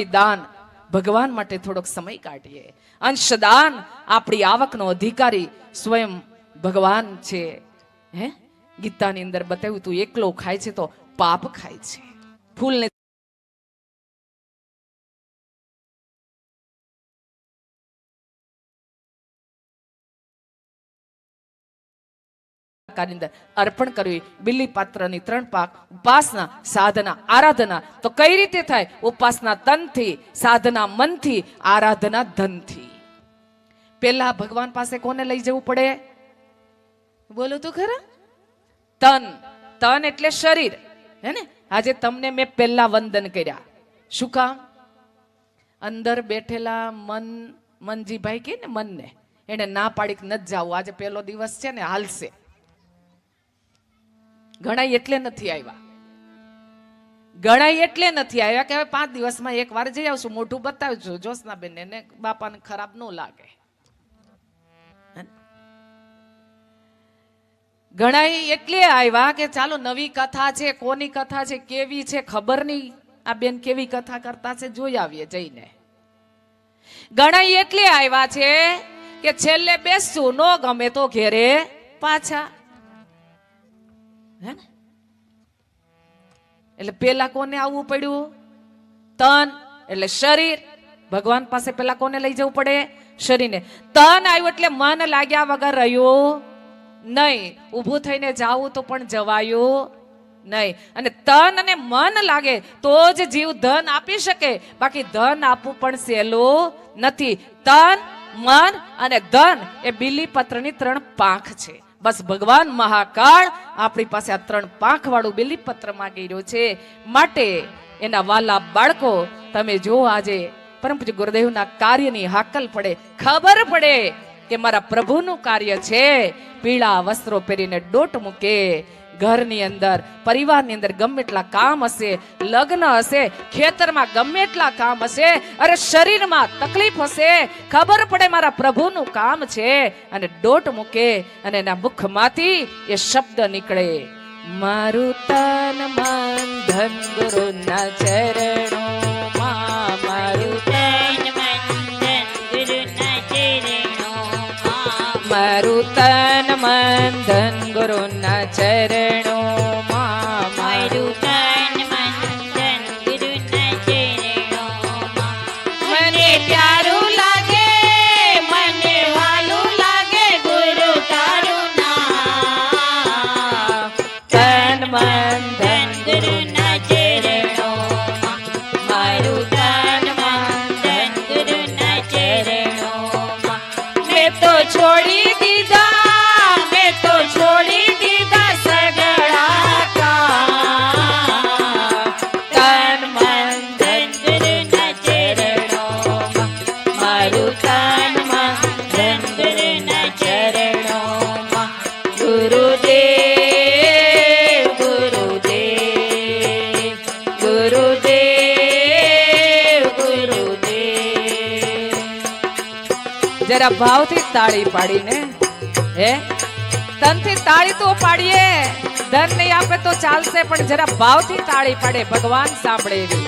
દાન ભગવાન માટે થોડોક સમય કાઢીએ. અંશદાન આપણી આવકનો અધિકારી સ્વયં ભગવાન છે. હે? ગીતાની અંદર બતાવ્યું તું, એકલો ખાય છે તો પાપ ખાય છે. ફૂલને કાર્યની અર્પણ કરવી, બિલ્લી પાત્રની ત્રણ પાક, ઉપાસના, સાધના, આરાધના. તો કઈ રીતે થાય? ઉપાસના તનથી, સાધના મનથી, આરાધના ધનથી. પહેલા ભગવાન પાસે કોને લઈ જવું પડે? બોલો તો ખરા. તન. તન એટલે શરીર. હે ને? આજે તમને મેં પહેલા વંદન કર્યા. શું કામ? અંદર બેઠેલા મન, મનજીભાઈ કે ને મનને? એને ના પાડી નથી જાવું. આજે પહેલો દિવસ છે ને, હાલશે. ઘણા એટલે નથી આવ્યા. ગણાય એટલે નથી આવ્યા કે હવે પાંચ દિવસમાં એક વાર જઈ આવશું. મોઢું બતાવજો જોશના બેન એને બાપાને ખરાબ ન લાગે. ગણાય એટલે આવ્યા કે ચાલો નવી કથા છે, કોની કથા છે, કેવી છે ખબર નહીં આ બેન કેવી કથા કરતા છે, જોઈ આવીએ જઈને. ગણાય એટલે આવ્યા છે કે છેલ્લે બેસશું, ન ગમે તો ઘેરે પાછા. હે ને? એટલે પેલા કોને આવવું પડ્યું? તન, એટલે શરીર. ભગવાન પાસે પેલા કોને લઈ જવું પડે? શરીરને. તન આવ્યું એટલે મન લાગ્યા વગર રહ્યું નહીં. ઊભું થઈને જાવું તો પણ જવાયું નહીં. અને તન અને મન લાગે તો જ જીવ ધન આપી શકે. બાકી ધન આપવું પણ સહેલું નથી. તન, મન અને ધન એ બીલીપત્રની ત્રણ પાંખ છે. બસ ભગવાન મહાકાળ આપણી પાસે આ ત્રણ પાંખ વાળું બીલીપત્ર માંગી રહ્યો છે. માટે એના વાલા બાળકો, તમે જો આજે પરમ ગુરુદેવના કાર્યની હાકલ પડે, ખબર પડે કે મારા પ્રભુનું કાર્ય છે. પીળા વસ્ત્રો પહેરીને ડોટ મૂકે ઘરની અંદર, પરિવારની અંદર ગમે એટલા કામ હશે, લગ્ન હશે, ખેતરમાં ગમે એટલા કામ હશે, અરે શરીરમાં તકલીફ હશે, ખબર પડે મારા પ્રભુનું કામ છે, અને ડોટ મૂકે અને એના મુખમાંથી એ શબ્દ નીકળે. મારું તન મન ધન ગુરુના ચરણોમાં મારું મારું તન મન ધન ગુરુના જરા ભાવથી તાળી પાડીને, હે? તનથી તાળી તો પાડીએ, ધન નહીં આપે તો ચાલશે, પણ જરા ભાવથી તાળી પાડે, ભગવાન સાંભળે એવી.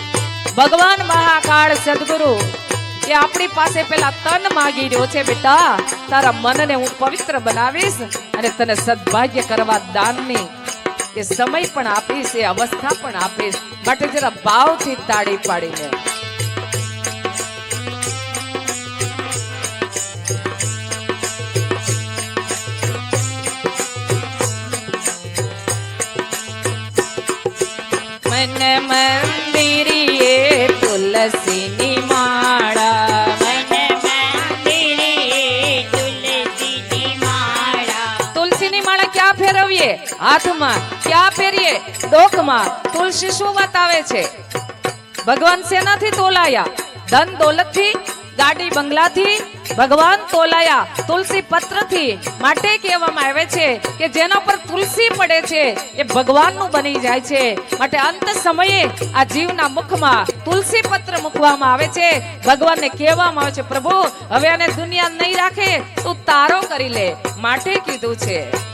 ભગવાન મહાકાળ સદગુરુ કે આપણી પાસે પેલા તન માગી રહ્યો છે, બેટા. તારા મનને હું પવિત્ર બનાવીશ અને તને સદભાગ્ય કરવા દાનની એ સમય પણ આપીશ, એ અવસ્થા પણ આપીશ. માટે જરા ભાવથી તાળી પાડીને. મને મંદિરીએ તુલસીની હાથમાં ક્યાં પહેરીએ? ડોકમાં તુલસી શું બતાવે છે? ભગવાન શેનાથી તોલાયા? ધન દોલતથી? ગાડી બંગલાથી? ભગવાન તોલાયા તુલસી પત્રથી? માટે કહેવામાં આવે છે કે જેના પર તુલસી પડે છે, એ ભગવાનનું બની જાય છે. માટે અંત સમયે આ જીવના મુખમાં તુલસી પત્ર મૂકવામાં આવે છે. ભગવાનને કહેવામાં આવે છે, પ્રભુ, હવે આને દુનિયા નહીં રાખે, તું તારો કરી લે. માટે કીધું છે.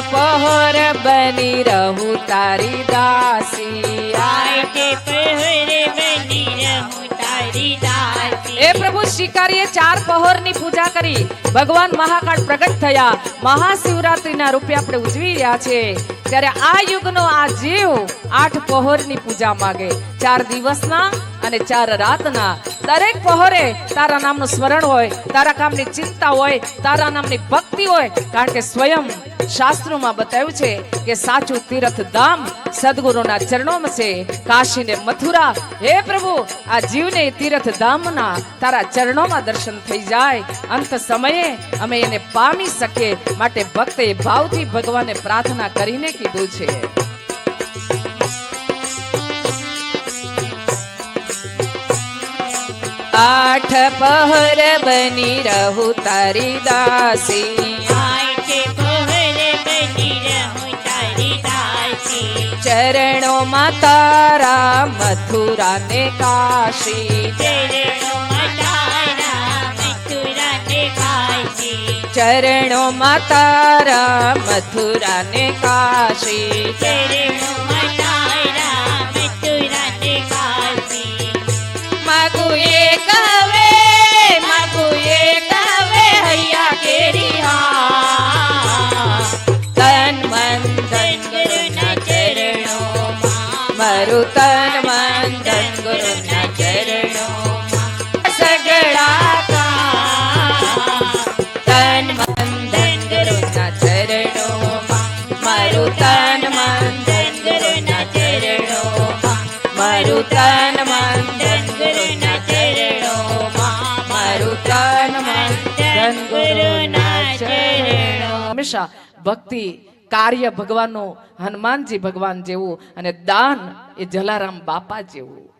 પહોર બની રહું તારી દાસી. પહોરે એ પ્રભુ શિકારીએ ચાર પહોરની પૂજા કરી. ભગવાન મહાકાળ પ્રગટ થયા. મહાશિવરાત્રીના રૂપે આપણે ઉજવી રહ્યા છે. ત્યારે આ યુગનો આ જીવ આઠ પહોરની પૂજા માગે. ચાર દિવસના અને ચાર રાતના. દરેક પહોરે તારા નામનું સ્મરણ હોય, તારા કામની ચિંતા હોય, તારા નામની ભક્તિ હોય, કારણ કે સ્વયં શાસ્ત્રોમાં બતાવ્યું છે કે સાચું તીર્થ ધામ સદગુરુના ચરણોમાં છે. કાશી ને મથુરા, હે પ્રભુ, આ જીવને તીર્થ ધામના તારા ચરણોમાં દર્શન થઈ જાય. અંત સમયે અમે એને પામી શકીએ માટે ભક્તે ભાવથી ભગવાને પ્રાર્થના કરીને કીધું છે. આઠ પહર બની રહું તારી દાસી. ચરણો માં તારી મથુરા ને કાશી. કાશી. ચરણોમાં તારા મથુરા ને કાશી. ચરણોમાં માગું ભક્તિ, કાર્ય ભગવાનનું, હનુમાનજી ભગવાન જેવું અને દાન એ જલારામ બાપા જેવું.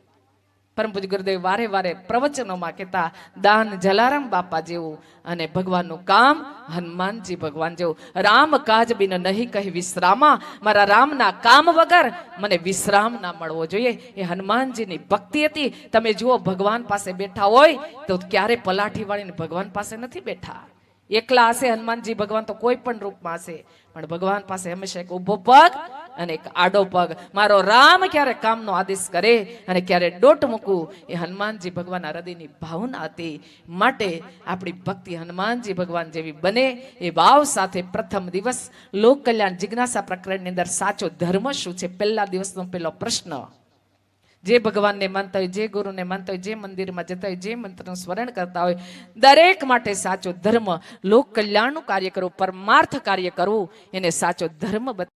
પરમ પૂજ ગુરુદેવ, વારે વારે પ્રવચનોમાં કહેતા, દાન જલારામ બાપા જેવું અને ભગવાનનું કામ હનુમાનજી ભગવાન જેવું. રામ કાજ બિન નહીં કહી વિશ્રામા, મારા રામના કામ વગર મને વિશ્રામ ના મળવો જોઈએ. એ હનુમાનજીની ભક્તિ હતી. તમે જુઓ, ભગવાન પાસે બેઠા હોય તો ક્યારે પલાઠી વાળીને ભગવાન પાસે નથી બેઠા. એકલા હશે હનુમાનજી ભગવાન તો કોઈ પણ રૂપમાં હશે. પણ ભગવાન પાસે હંમેશા એક ઊભો પગ અને એક આડો પગ. મારો રામ ક્યારે કામનો આદેશ કરે અને ક્યારે ડોટ મૂકું, એ હનુમાનજી ભગવાનના હૃદયની ભાવના હતી. માટે આપણી ભક્તિ હનુમાનજી ભગવાન જેવી બને, એ ભાવ સાથે પ્રથમ દિવસ લોક કલ્યાણ જિજ્ઞાસા પ્રકરણની અંદર સાચો ધર્મ શું છે? પહેલા દિવસનો પહેલો પ્રશ્ન. જે ભગવાનને માનતા હોય, જે ગુરુને માનતા હોય, જે મંદિરમાં જતા હોય, જે મંત્રનું સ્મરણ કરતા હોય, દરેક માટે સાચો ધર્મ લોક કલ્યાણનું કાર્ય કરવું, પરમાર્થ કાર્ય કરવું, એને સાચો ધર્મ બતા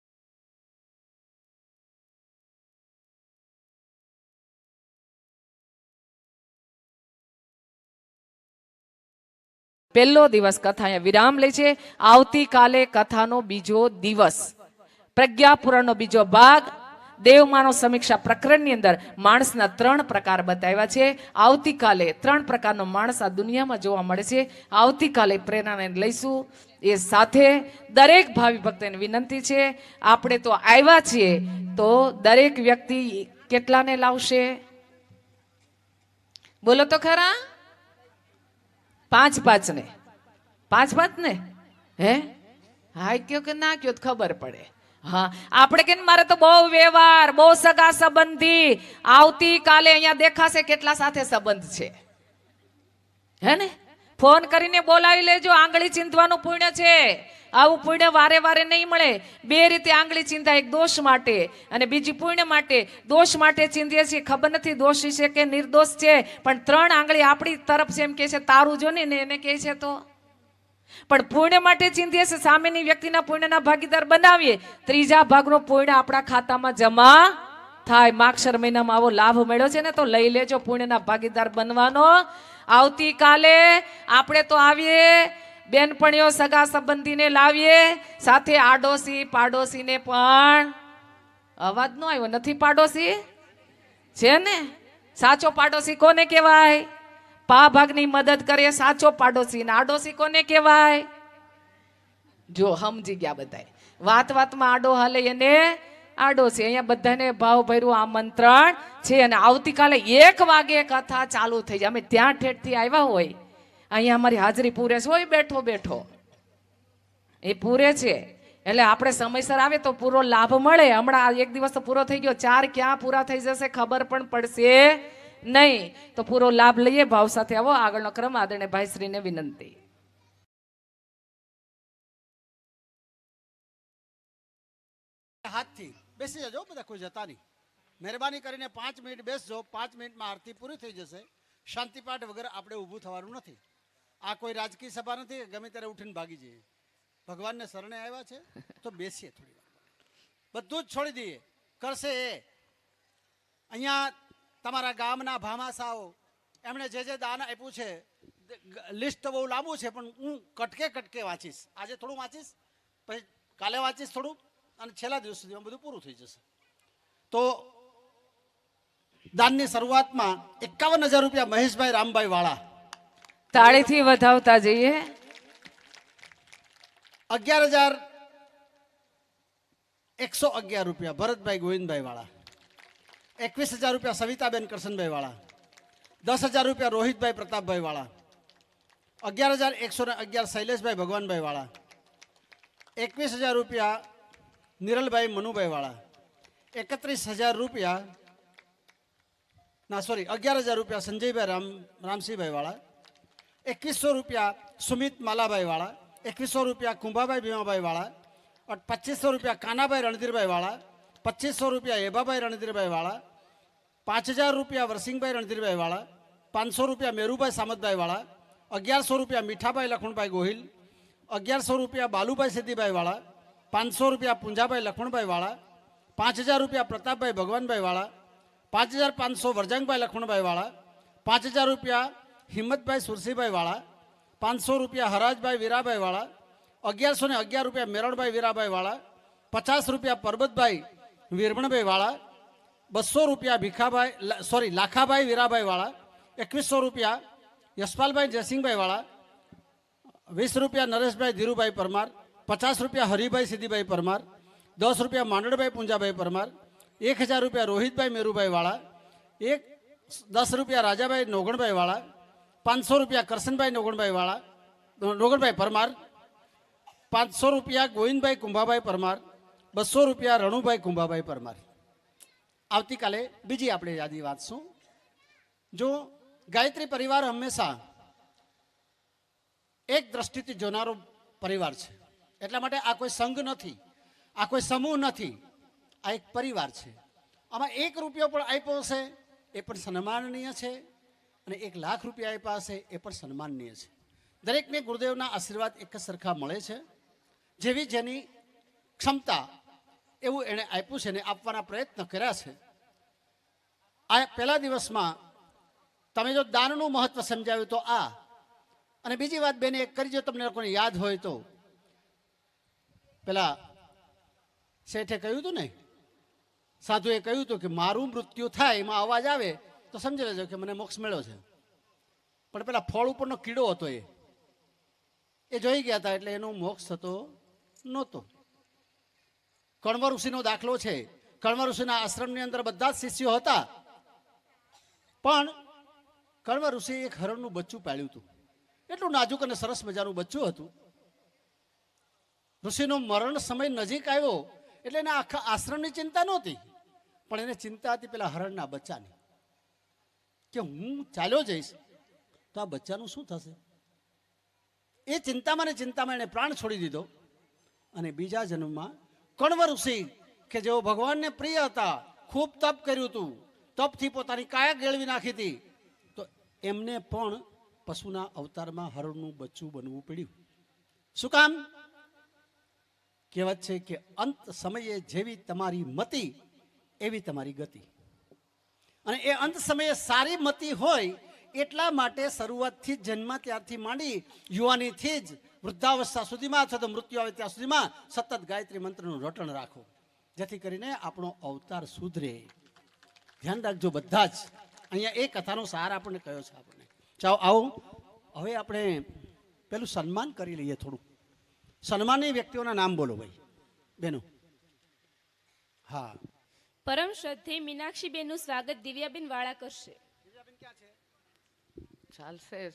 પહેલો દિવસ કથા અહીંયા વિરામ લે છે. આવતીકાલે કથાનો બીજો દિવસ. પ્રજ્ઞાપુરાણનો બીજો ભાગ. દેવમાનવ સમીક્ષા પ્રકરણની અંદર માણસના ત્રણ પ્રકાર બતાવ્યા છે. આવતીકાલે ત્રણ પ્રકારનો માણસ આ દુનિયામાં જોવા મળે છે. આવતીકાલે પ્રેરણાને લઈશું. એ સાથે દરેક ભાવિ ભક્તને વિનંતી છે, આપણે તો આવ્યા છીએ, તો દરેક વ્યક્તિ કેટલાને લાવશે? બોલો તો ખરા? પાંચ પાંચને. પાંચ પાંચ ને હે? હા કયો કે ના કયો ખબર પડે. હા, આપણે કે મારે તો બહુ વ્યવહાર, બહુ સગા સંબંધી. આવતીકાલે અહીંયા દેખાશે કેટલા સાથે સંબંધ છે. હે ને? ફોન કરીને બોલાવી લેજો, આંગળી ચિંધવાનું પુણ્ય છે. આવું પુણ્ય વારે વારે નહીં મળે. બે રીતે આંગળી ચિંતા એક દોષ માટે અને બીજી પુણ્ય માટે. દોષ માટે ચિંધીએ છીએ, ખબર નથી દોષી છે કે નિર્દોષ છે, પણ ત્રણ આંગળી આપણી તરફ છે એમ કે છે, તારું જો ને એને કહે છે તો. પણ પુણ્ય માટે ચિંતીએ છીએ સામેની વ્યક્તિના પુણ્યના ભાગીદાર બનાવીએ. ત્રીજા ભાગનો પુણ્ય આપણા ખાતામાં જમા થાય. માક્ષર મહિનામાં આવો લાભ મળ્યો છે ને, તો લઈ લેજો પુણ્યના ભાગીદાર બનવાનો. આવતીકાલે આપણે તો આવીએ, બેનપણીઓ સગા સંબંધીને લાવીએ, સાથે આડોશી પાડોશીને પણ અવાજ નો આવ્યો, નથી પાડોશી? છે ને? સાચો પાડોશી કોને કહેવાય? પા ભાગની મદદ કરે સાચો પાડોશી ને આડોશી કોને કહેવાય? જો સમજી ગયા બધાય વાત વાતમાં આડો હાલે એને આડોશી. અહીંયા બધાને ભાવ ભર્યું આમંત્રણ છે અને આવતીકાલે એક વાગે કથા ચાલુ થઈ જાય. અમે ત્યાં ઠેઠથી આવ્યા હોય. અહીંયા અમારી હાજરી પૂરે છે. હોય બેઠો બેઠો. એ પૂરે છે. એટલે આપણે સમયસર આવે તો પૂરો લાભ મળે. હમણાં એક દિવસ તો પૂરો થઈ ગયો. ચાર ક્યાં પૂરા થઈ જશે ખબર પણ પડશે. નહીં, તો પૂરો લાભ લઈએ, ભાવ સાથે આવો. આગળનો ક્રમ આદરણીય ભાઈશ્રીને વિનંતી. હાથથી બેસી જજો, બધા કોઈ જતા નહીં. મહેરબાની કરીને પાંચ મિનિટ બેસજો, પાંચ મિનિટમાં આરતી પૂરી થઈ જશે. શાંતિપાઠ વગર આપણે ઊભું થવાનું નથી. આ કોઈ રાજકીય સભા નથી, ગમે ત્યારે ઉઠીને ભાગી જઈએ. ભગવાનને શરણે આવ્યા છે, તો બેસીએ થોડી વાર. બધું જ છોડી દઈએ. કરશે એ. અહીંયા તમારા ગામના ભામાસાઓ એમણે જે જે દાન આપ્યું છે લિસ્ટ બહુ લાંબુ છે પણ હું કટકે કટકે વાંચીશ. આજે થોડું વાંચીશ પછી કાલે વાંચીશ થોડું અને છેલ્લા દિવસ સુધીમાં બધું પૂરું થઈ જશે. તો દાનની શરૂઆતમાં એકાવન હજાર રૂપિયા મહેશભાઈ રામભાઈ વાળા. તાળીથી વધાવતા જઈએ. અગિયાર હજાર એકસો અગિયાર રૂપિયા ભરતભાઈ ગોવિંદભાઈ વાળા. એકવીસ હજાર રૂપિયા સવિતાબેન કરશનભાઈ વાળા દસ હજાર રૂપિયા રોહિતભાઈ પ્રતાપભાઈ વાળા અગિયાર હજાર એકસો ને અગિયાર શૈલેષભાઈ ભગવાનભાઈ વાળા એકવીસ હજાર રૂપિયા નિરલભાઈ મનુભાઈ વાળા એકત્રીસ હજાર રૂપિયા ના સોરી અગિયાર હજાર રૂપિયા સંજયભાઈ રામ રામસિંહભાઈ વાળા એકવીસો રૂપિયા સુમિત માલાભાઈ વાળા એકવીસો રૂપિયા કુંભાભાઈ ભીમાભાઈ વાળા और પચીસો રૂપિયા કાનાભાઈ રણધીરભાઈ વાળા પચીસો રૂપિયા એભાભાઈ રણધીરભાઈ વાળા પાંચ હજાર રૂપિયા વરસિંહભાઈ રણધીરભાઈ વાળા પાંચસો રૂપિયા મેરુભાઈ સામતભાઈ વાળા અગિયારસો રૂપિયા મીઠાભાઈ લખણભાઈ ગોહિલ અગિયારસો રૂપિયા બાલુભાઈ સિદ્ધિભાઈ વાળા પાંચસો રૂપિયા પુંજાભાઈ લખણભાઈ વાળા પાંચ હજાર રૂપિયા પ્રતાપભાઈ ભગવાનભાઈ વાળા પાંચ હજાર પાંચસો વરજંગભાઈ લખણભાઈ વાળા પાંચ હજાર રૂપિયા હિંમતભાઈ સુરસીભાઈ વાળા પાંચસો રૂપિયા હરાજભાઈ વીરાભાઈ વાળા અગિયારસો ને અગિયાર રૂપિયા મેરણભાઈ વીરાભાઈ વાળા પચાસ રૂપિયા પરબતભાઈ વીરમણભાઈ વાળા બસો રૂપિયા ભીખાભાઈ સોરી લાખાભાઈ વીરાભાઈ વાળા એકવીસો રૂપિયા યશપાલભાઈ જયસિંહભાઈ વાળા વીસ રૂપિયા નરેશભાઈ ધીરુભાઈ પરમાર પચાસ રૂપિયા હરિભાઈ સિદ્ધિભાઈ પરમાર દસ રૂપિયા માંડળભાઈ પૂંજાભાઈ પરમાર એક હજાર રૂપિયા રોહિતભાઈ મેરુભાઈ વાળા એક દસ રૂપિયા રાજાભાઈ નોગણભાઈ વાળા પાંચસો રૂપિયા કરશનભાઈ નોગણભાઈ વાળા નોગણભાઈ પરમાર પાંચસો રૂપિયા ગોવિંદભાઈ કુંભાભાઈ પરમાર બસો રૂપિયા રણુભાઈ કુંભાભાઈ પરમાર આવતીકાલે બીજી આપણે યાદી વાંચશું જો ગાયત્રી પરિવાર હંમેશા એક દ્રષ્ટિથી જોનારો પરિવાર છે. એટલા માટે આ કોઈ સંઘ નથી, આ કોઈ સમૂહ નથી, આ એક પરિવાર છે. આમાં એક રૂપિયો પણ આપ્યો હશે, એ પણ સન્માનનીય છે અને એક લાખ રૂપિયા આપ્યા હશે, એ પણ સન્માનનીય છે. દરેકને ગુરુદેવના આશીર્વાદ એક જ સરખા મળે છે. જેવી જેની ક્ષમતા એવું એણે આપ્યું છે ને આપવાના પ્રયત્ન કર્યા છે. આ પહેલા દિવસમાં તમે જો દાનનું મહત્વ સમજાવ્યું તો આ. અને બીજી વાત બેને એક કરી જો તમને લોકોને યાદ હોય તો. પેલા શેઠે કહ્યું હતું ને, સાધુએ કહ્યું હતું કે મારું મૃત્યુ થાય, એમાં અવાજ આવે, તો સમજી લેજો કે મને મોક્ષ મળ્યો છે. પણ પેલા ફળ ઉપરનો કીડો હતો એ. એ જોઈ ગયા હતા એટલે એનો મોક્ષ થતો નહોતો. કણવ ઋષિનો દાખલો છે. કણવ ઋષિના આશ્રમની અંદર બધા જ શિષ્યો હતા. પણ કણવ ઋષિએ એક હરણનું બચ્ચું પાળ્યું હતું. એટલું નાજુક અને સરસ મજાનું બચ્ચું હતું. ઋષિનો મરણ સમય નજીક આવ્યો એટલે એને આખા આશ્રમની ચિંતા નહોતી. પણ એને ચિંતા હતી પેલા હરણના બચ્ચાની. કે હું ચાલ્યો જઈશ તો આ બચ્ચાનું શું થશે? એ ચિંતામાં ને ચિંતામાં એણે પ્રાણ છોડી દીધો. અને બીજા જન્મમાં કણવ સિંહ કે જેઓ ભગવાનને પ્રિય હતા, ખૂબ તપ કર્યું હતું, તપથી પોતાની કાયા ગેળવી નાખી હતી. તો એમને પણ પશુના અવતારમાં હરણનું બચ્ચું બનવું પડ્યું. શું કામ? કહેવત છે કે અંત સમયે જેવી તમારી મતિ, એવી તમારી ગતિ. અને એ અંત સમયે સારી મતિ હોય, એટલા માટે શરૂઆતથી જન્મ ત્યારથી માંડી યુવાનીથી જ વૃદ્ધાવસ્થા સુધીમાં અથવા તો મૃત્યુ આવે ત્યાં સુધીમાં સતત ગાયત્રી મંત્રનું રટણ રાખો. જેથી કરીને આપણો અવતાર સુધરે. ધ્યાન રાખજો બધા જ. અહીંયા એ કથાનો સાર આપણને કયો છે આપણને. ચાલો આવો. હવે આપણે પેલું સન્માન કરી લઈએ થોડું. સન્માનની વ્યક્તિઓના નામ બોલો ભાઈ. બેનો. હા. પરમ શ્રદ્ધેય મીનાક્ષીબેનનું સ્વાગત દિવ્યાબેન વાળા કરશે. દિવ્યાબેન ક્યાં છે. ચાલશે જ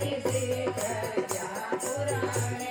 આરતી શ્રી પ્રજા પુરાણે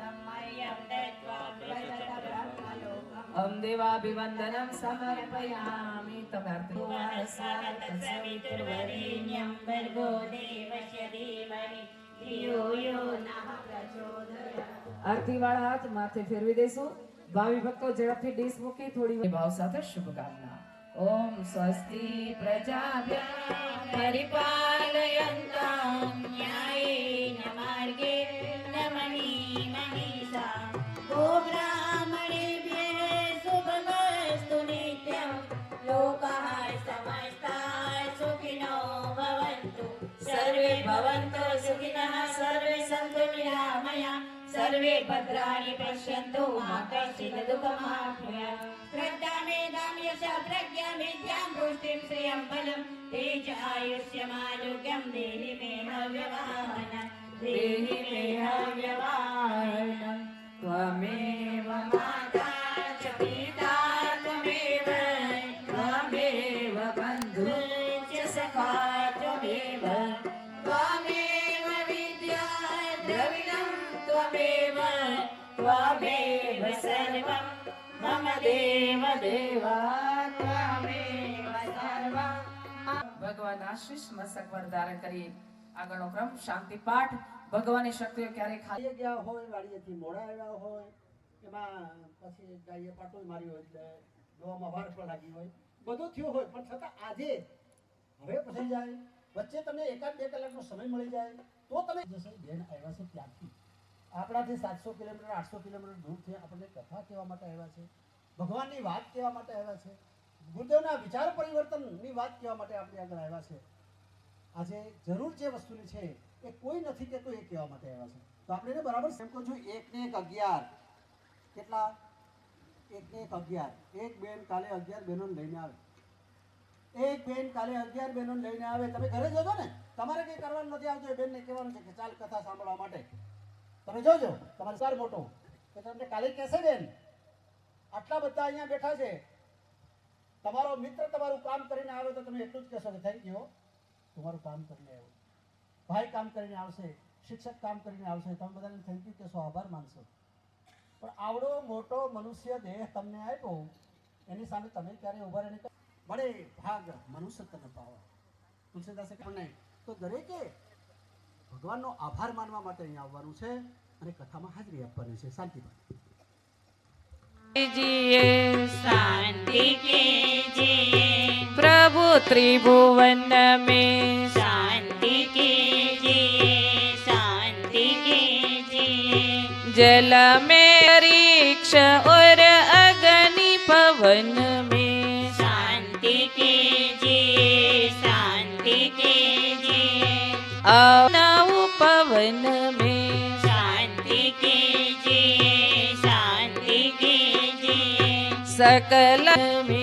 અમ દેવાભિવંદનમ સમર્પયામિ તમર્થો વારસાત હાથ માથે ફેરવી દેશું ભાવિ ભક્તો ઝડપથી ડીશ મૂકી થોડી ભાવ સાથે શુભકામના। ઓમ સ્વસ્તિ પ્રજાભ્યઃ પરિપાલયન્તામ ન્યાયેન માર્ગે भद्राणि पश्यन्तु माकाशिलदुःखमाप्नुय श्रद्धा मेधां यशा प्रज्ञा विद्यां दृष्टिं श्रियं बलं तेज आयुष्यमारोग्यं देहि मे हव्यवाहन देहि मे हव्यवाहन त्वमेव मा દેવા ભગવાન આશીષમાં સગવડ ધારણ કરીએ. આગળનો ક્રમ, શાંતિ પાઠ. ભગવાનની શક્તિઓ ક્યારે ખાઈ ગયા હોય વાડીએથી મોડા આવ્યા હોય, એમાં પછી ગાયે પાટો માર્યો હોય એટલે દવામાં વાર પણ લાગી હોય. બધું થયું હોય, પણ છતાં આજે હવે પછી જાય. વચ્ચે તમને એકાદ બે કલાકનો સમય મળી જાય. તો તમે જશે બેન આવ્યા છે ત્યાંથી. આપણાથી સાતસો કિલોમીટર, આઠસો કિલોમીટર દૂર દૂરથી આપણને કથા કહેવા માટે આવ્યા છે. ભગવાનની વાત કહેવા માટે આવ્યા છે. ગુરુદેવના વિચાર પરિવર્તનની વાત કહેવા માટે આપણે આગળ આવ્યા છે. આજે જરૂર જે વસ્તુની છે એ કોઈ નથી કહેતું એ કહેવા માટે આવ્યા છે. તો આપણે એને બરાબર સેમ કહું છું, એક ને એક અગિયાર. કેટલા? એક ને એક અગિયાર. એક બેન કાલે અગિયાર બહેનોને લઈને આવે. એક બેન કાલે અગિયાર બહેનોને લઈને આવે. તમે ઘરે જજો ને. તમારે કંઈ કરવાનું નથી આવતું. એ બેનને કહેવાનું છે કે ચાલ કથા સાંભળવા માટે. તમે જોજો. તમારે સાર મોટો. કે તમને કાલે કહેશે બેન. આટલા બધા અહીંયા બેઠા છે. તમારો મિત્ર તમારું કામ કરીને આવે તો તમે એટલું જ કહેશો કે થેન્ક યુ તમારું કામ કરીને આવ્યો. ભાઈ કામ કરીને આવશે, શિક્ષક કામ કરીને આવશે, તમે બધાને થેન્ક યુ કહેશો, આભાર માનશો. પણ આવડો મોટો મનુષ્ય દેહ તમને આપ્યો, એની સામે તમે ક્યારે ઊભા રહીને મળે ભાગ, મનુષ્ય તને પાવા. તુલસીદાસે નહીં, તો દરેકે ભગવાનનો આભાર માનવા માટે અહીંયા આવવાનું છે અને કથામાં હાજરી આપવાની છે. શાંતિ શાંતિ પ્રભુ ત્રિભુવન મેં શાંતિ શાંતિ જલ મેક્ષ ઓર અગ્નિ પવન મેં શાંતિ શાંતિ અવનવ પવન મેં सकल में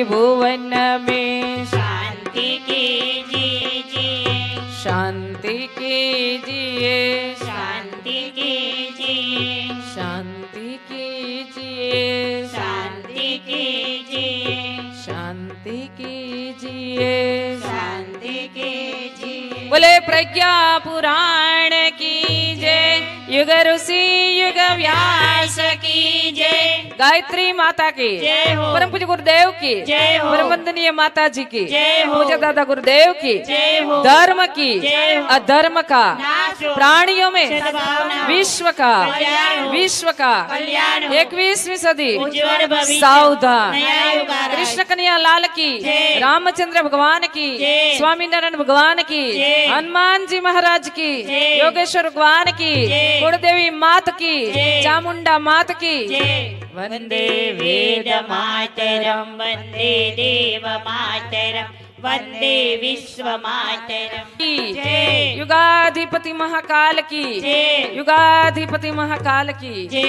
त्रिभुवन में शांति कीजिए शांति कीजिए शांति कीजिए शांति कीजिए शांति कीजिए शांति कीजिए शांति कीजिए बोले प्रज्ञा पुराण की जय। युग ऋषि युग व्यास की जय। गायत्री माता की जय हो। परम पूज्य गुरुदेव की जय हो। परम वंदनीय माता जी की जय हो। पूज्य दादा गुरुदेव की जय हो। धर्म की जय हो। अधर्म का प्राणियों में विश्व का विश्व का इक्कीसवीं सदी सावधान। कृष्ण कन्या लाल की रामचंद्र भगवान की स्वामी नारायण भगवान की हनुमान હનુમાનજી મહારાજ કી. યોગેશ્વર ભગવાન કી. કુળદેવી માત કી. ચામુંડા માત કી વંદે વેદ માતરમ વંદે દેવ માતરમ વંદે વિશ્વ યુગાધિપતિ મહાકાલ કી યુગાધિપતિ મહાકાલ કી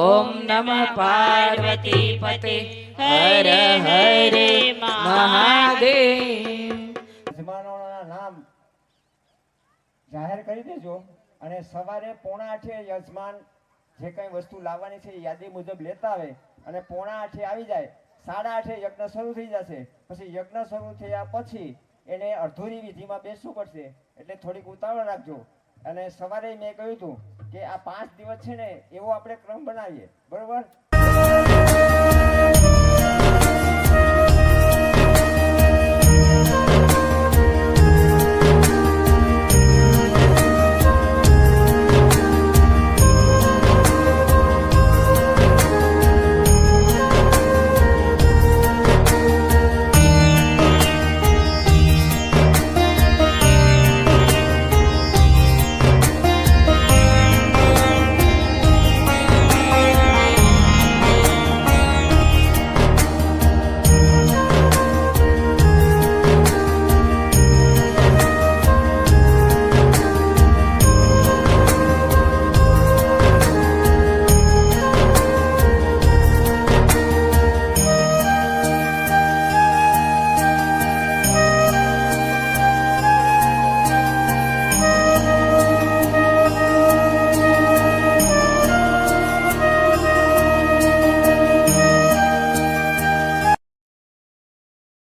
ઓમ નમ પાર્વતી પતે હર હર મહાદેવ જાહેર કરી દેજો અને સવારે પોણા આઠે યજમાન જે કંઈ વસ્તુ લાવવાની છે એ યાદી મુજબ લેતા આવે અને પોણા આઠે આવી જાય. સાડા આઠે યજ્ઞ શરૂ થઈ જશે. પછી યજ્ઞ શરૂ થયા પછી એને અડધોરી વિધિમાં બેસવું પડશે. એટલે થોડીક ઉતાવળ રાખજો. અને સવારે મેં કહ્યું હતું કે આ પાંચ દિવસ છે ને એવો આપણે ક્રમ બનાવીએ. બરોબર?